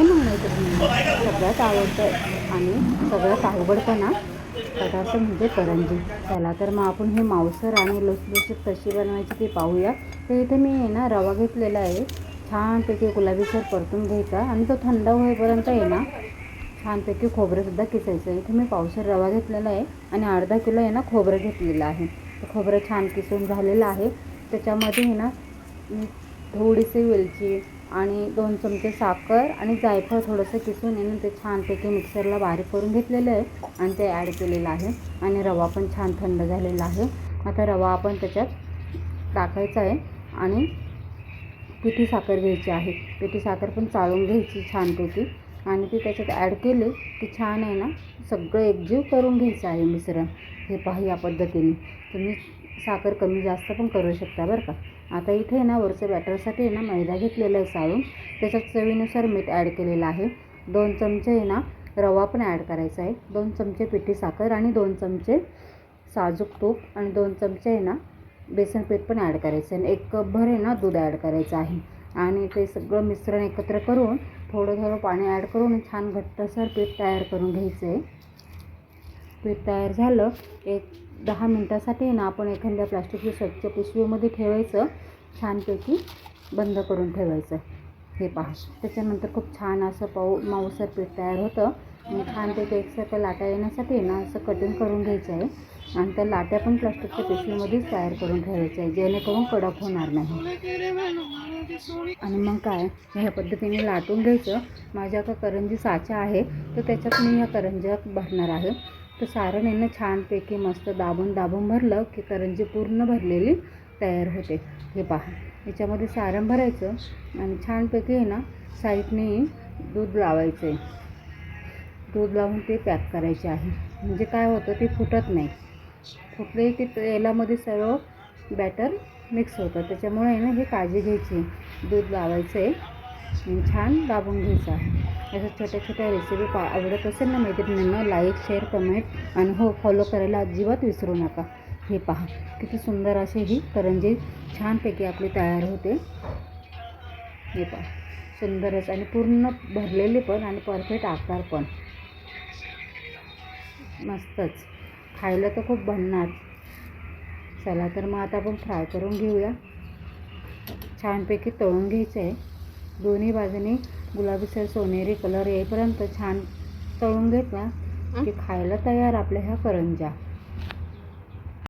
काय म्हणायचं सगळ्यात आवडतं. आणि सगळ्यात अवघडपणा पदार्थ म्हणजे करंजी. त्याला तर मग आपण हे मांसर आणि लुसलुशीत कशी बनवायची ते पाहूया. तर इथे मी आहे ना रवा घेतलेला आहे. छानपैकी गुलाबीसर परतून घ्यायचा. आणि तो थंड होईपर्यंत आहे ना छानपैकी खोबरंसुद्धा किसायचं. इथे मी पावसर रवा घेतलेला आहे आणि अर्धा किलो आहे ना खोबरं घेतलेलं आहे. खोबरं छान किसून झालेलं आहे. त्याच्यामध्ये आहे ना थोडीशी वेलची आणि दोन चमचे साखर आणि जायफळ थोडंसं किसून येणं ते छानपैकी मिक्सरला बारीक करून घेतलेलं आहे आणि ते ॲड केलेलं आहे. आणि रवा पण छान थंड झालेला आहे. आता रवा आपण त्याच्यात टाकायचा आहे आणि पिठी साखर घ्यायची आहे. पिठी साखर पण चाळून घ्यायची छानपैकी. आणि ती त्याच्यात ॲड केली की छान आहे ना. सगळं एकजीव करून घ्यायचं आहे मिश्रण. हे पहा या पद्धतीने. तुम्ही साखर कमी जास्त पण करू शकता बरं का. आता इथे आहे ना वरचं बॅटरसाठी आहे ना मैदा घेतलेला आहे साळून. त्याच्यात चवीनुसार मीठ ॲड केलेलं आहे. दोन चमचे आहे ना रवा पण ॲड करायचा आहे. दोन चमचे पिठी साखर आणि दोन चमचे साजूक तूप आणि दोन चमचे आहे ना बेसन पीठ पण ॲड करायचं आहे. आणि एक कपभर आहे ना दूध ॲड करायचं आहे. आणि ते सगळं मिश्रण एकत्र करून थोडं थोडं पाणी ॲड करून छान घट्टसर पीठ तयार करून घ्यायचं. आहे पीठ तयार झालं. एक दहा मिनटासाठी आहे ना आपण एखाद्या प्लास्टिकच्या स्वच्छ पिशवीमध्ये ठेवायचं. छानपैकी बंद करून ठेवायचं. हे पहा. त्याच्यानंतर खूप छान असं पाऊ माऊसर पीठ तयार होतं. आणि छानपैकी एकसारखं लाटा येण्यासाठी ना असं कटिंग करून घ्यायचं आहे. आणि त्या लाट्या पण प्लास्टिकच्या पिशवीमध्येच तयार करून ठेवायच्या आहे जेणेकरून कडक होणार नाही. आणि मग काय? ह्या पद्धतीने लाटून घ्यायचं. माझ्याकडं करंजी साचा आहे तर त्याच्यात मी ह्या करंज्या भरणार आहे. तर सारण आहे छानपैकी मस्त दाबून दाबून भरलं की करंजी पूर्ण भरलेली तयार होते. हे पहा. याच्यामध्ये सारण भरायचं आणि छानपैकी आहे ना साईडने दूध लावायचं आहे दूध लावून ते पॅक करायचे आहे. म्हणजे काय होतं ते फुटत नाही. फुटले की तेलामध्ये सर्व बॅटर मिक्स होतं. त्याच्यामुळे ना हे काळजी घ्यायची. दूध लावायचं आहे छान दाबून घ्यायचं आहे. अशा छोट्या छोट्या रेसिपी पा आवडत असेल ना मैत्रिणींना लाईक शेअर कमेंट आणि हो फॉलो करायला अजिबात विसरू नका. हे पहा किती सुंदर असे ही करंजी छानपैकी आपली तयार होते. हे पहा सुंदरच आणि पूर्ण भरलेले पण आणि परफेक्ट आकार पण. मस्तच. खायला तर खूप बनणार चला तर मग आता आपण फ्राय करून घेऊया. छानपैकी तळून घ्यायचं आहे दोन्ही बाजूनी गुलाबीसर सोनेरी कलर येईपर्यंत छान तळून घेतला की खायला तयार आपल्या ह्या करंज्या.